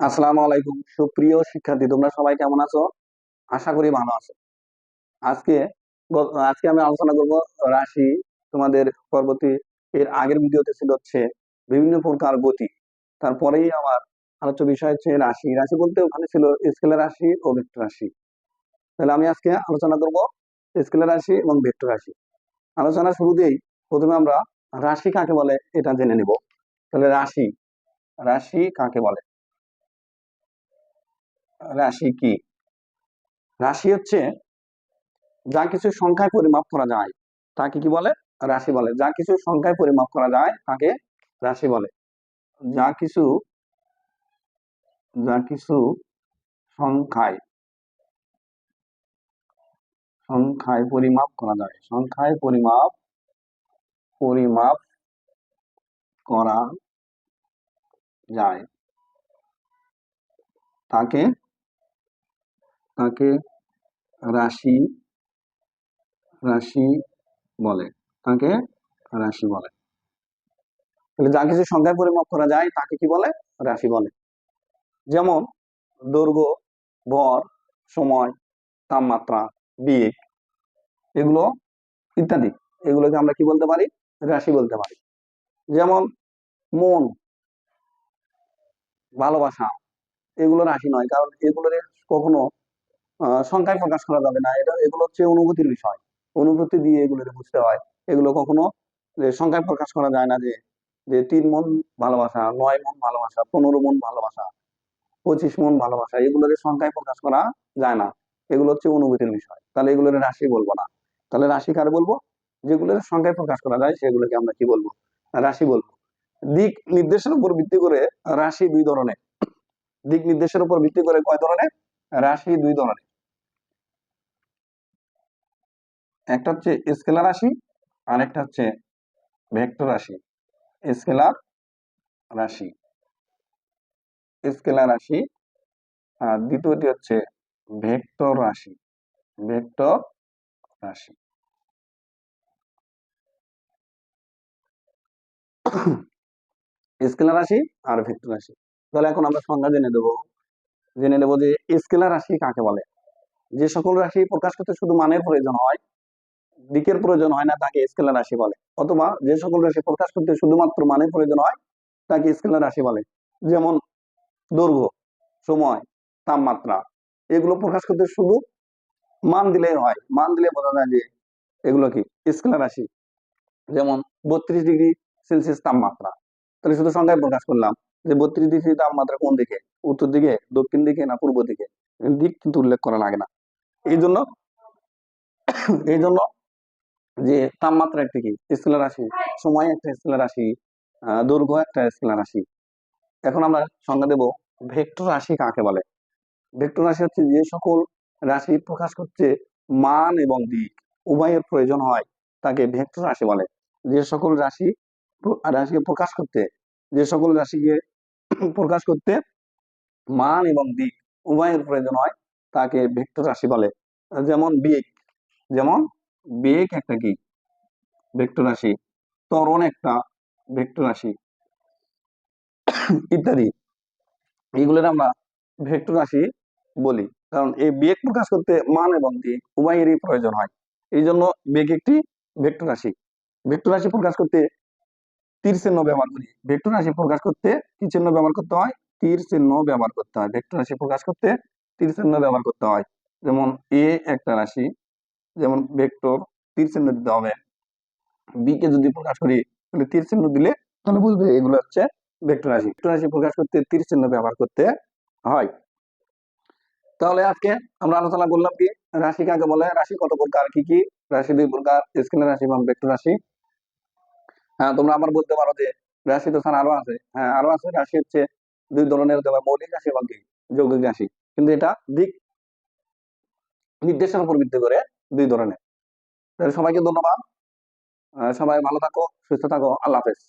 আসসালামু আলাইকুম। সুপ্রিয় শিক্ষার্থী, তোমরা সবাই কেমন আছো? আশা করি ভালো আছো। আজকে আজকে আমি আলোচনা করব রাশি, তোমাদের পরবর্তী, এর আগের ভিডিওতে ছিল হচ্ছে বিভিন্ন প্রকার গতি। তারপরেই আমার আলোচ্য বিষয় হচ্ছে রাশি। রাশি বলতে ওখানে ছিল স্কেলার রাশি ও ভেক্টর রাশি। তাহলে আমি আজকে আলোচনা করব স্কেলার রাশি এবং ভেক্টর রাশি। আলোচনা শুরুতেই প্রথমে আমরা রাশি কাকে বলে এটা জেনে নিব। তাহলে রাশি রাশি কাকে বলে? রাশি কি? রাশি হচ্ছে যা কিছু সংখ্যায় পরিমাপ করা যায়, তাকে কি বলে? রাশি বলে। যা কিছু সংখ্যায় পরিমাপ করা যায়, তাকে রাশি বলে। যা কিছু যা কিছু সংখ্যায় সংখ্যায় পরিমাপ করা যায়। সংখ্যায় পরিমাপ পরিমাপ করা যায়। তাকে তাকে রাশি রাশি বলে। তাকে রাশি বলে। তাহলে যা কিছু সংখ্যায় পরিমাপ করা যায়, তাকে কি বলে? রাশি বলে। যেমন, দৈর্ঘ্য, ভর, সময়, তাপমাত্রা বেগ এগুলো ইত্যাদি। এগুলোকে আমরা কি বলতে পারি? রাশি বলতে পারি। যেমন, মন, ভালোবাসা, এগুলো রাশি নয়। কারণ এগুলোর কখনো সংখ্যায় প্রকাশ করা যাবে না। এটা, এগুলো হচ্ছে অনুভূতির বিষয়। অনুভূতি দিয়ে এগুলো বুঝতে হয়। এগুলো কখনো সংখ্যায় প্রকাশ করা যায় না যে যে তিন মন ভালোবাসা, নয় মন ভালোবাসা, পনেরো মন ভালোবাসা, পঁচিশ মন ভালোবাসা এগুলোর সংখ্যায় প্রকাশ করা যায় না। এগুলো হচ্ছে অনুভূতির বিষয়। তাহলে এগুলোর রাশি বলব না। তাহলে রাশি কার বলব? যেগুলোর সংখ্যায় প্রকাশ করা যায়, সেগুলোকে আমরা কি বলব? রাশি বলব। দিক নির্দেশের উপর ভিত্তি করে রাশি দুই ধরনের। দিক নির্দেশের উপর ভিত্তি করে কয় ধরনের? রাশি দুই ধরনের। একটা হচ্ছে স্কেলার রাশি আর একটা হচ্ছে ভেক্টর রাশি। স্কেলার রাশি। স্কেলার রাশি আর দ্বিতীয়টি হচ্ছে ভেক্টর রাশি। ভেক্টর রাশি। স্কেলার রাশি আর ভেক্টর রাশি। তাহলে এখন আমরা সংজ্ঞা জেনে দেবো জেনে নেব যে স্কেলার রাশি কাকে বলে? যে সকল রাশি প্রকাশ করতে শুধু মানের প্রয়োজন হয় দিকের প্রয়োজন হয় না, তাকে স্কেলার রাশি বলে। অথবা যে সকল রাশি প্রকাশ করতে শুধুমাত্র মানের প্রয়োজন হয়, তাকে স্কেলার রাশি বলে। যেমন দৈর্ঘ্য, সময়, তাপমাত্রা, এগুলো প্রকাশ করতে শুধু মান দিলেই হয়। মান দিলে বোঝা যায় যে এগুলো কি? স্কেলার রাশি। যেমন বত্রিশ ডিগ্রি সেলসিয়াস তাপমাত্রা। তাহলে শুধু সংখ্যায় প্রকাশ করলাম যে বত্রিশ ডিগ্রি তাপমাত্রা কোন দিকে? উত্তর দিকে, দক্ষিণ দিকে না পূর্ব দিকে? দিক কিন্তু উল্লেখ করা লাগে না। এই জন্য এই জন্য যে তাপমাত্রা একটা কি? স্কেলার রাশি। সময় একটা স্কেলার রাশি দৈর্ঘ্য একটা স্কেলার রাশি। এখন আমরা সংজ্ঞা দেব ভেক্টর রাশি কাকে বলে? ভেক্টর রাশি হচ্ছে যে সকল রাশি প্রকাশ করতে মান এবং দিক। উভয়ের প্রয়োজন হয় তাকে ভেক্টর রাশি বলে। যে সকল রাশি রাশিকে প্রকাশ করতে যে সকল রাশিকে প্রকাশ করতে মান এবং দিক উভয়ের প্রয়োজন হয় তাকে ভেক্টর রাশি বলে। যেমন বেগ যেমন বেগ একটা কি ভেক্টর রাশি, ত্বরণ একটা ভেক্টর রাশি ইত্যাদি। এইগুলোর আমরা ভেক্টর রাশি বলি। কারণ এই বেগ প্রকাশ করতে মান এবং দিক উভয়েরই প্রয়োজন হয়। এই জন্য বেগ একটি ভেক্টর রাশি। ভেক্টর রাশি প্রকাশ করতে তীর চিহ্ন ব্যবহার করি। ভেক্টর রাশি প্রকাশ করতে কি চিহ্ন ব্যবহার করতে হয়? তীর চিহ্ন ব্যবহার করতে হয়। ভেক্টর রাশি প্রকাশ করতে তীর চিহ্ন ব্যবহার করতে হয়। যেমন এ একটা রাশি যেমন ভেক্টর তীর চিহ্ন দিতে হবে। বি কে যদি প্রকাশ করি, তাহলে তীর চিহ্ন দিলে তাহলে বুঝবে এগুলো হচ্ছে ভেক্টর রাশি। ভেক্টর রাশি প্রকাশ করতে তীর চিহ্ন ব্যবহার করতে হয়। তাহলে আজকে আমরা আলোচনা করলাম কি, রাশি কাকে বলে, রাশি কত প্রকার, কি কি, রাশি দুই প্রকার স্কেলার রাশি এবং ভেক্টর রাশি। হ্যাঁ তোমরা আবার বলতে পারো যে রাশি তো স্যার আরও আছে। হ্যাঁ আরও আছে, রাশি হচ্ছে দুই ধরনের মৌলিক রাশি এবং যৌগিক রাশি। কিন্তু এটা দিক নির্দেশের উপর ভিত্তি করে দুই ধরনের। সবাইকে ধন্যবাদ। সবাই ভালো থাকো সুস্থ থাকো। আল্লাহ হাফেজ।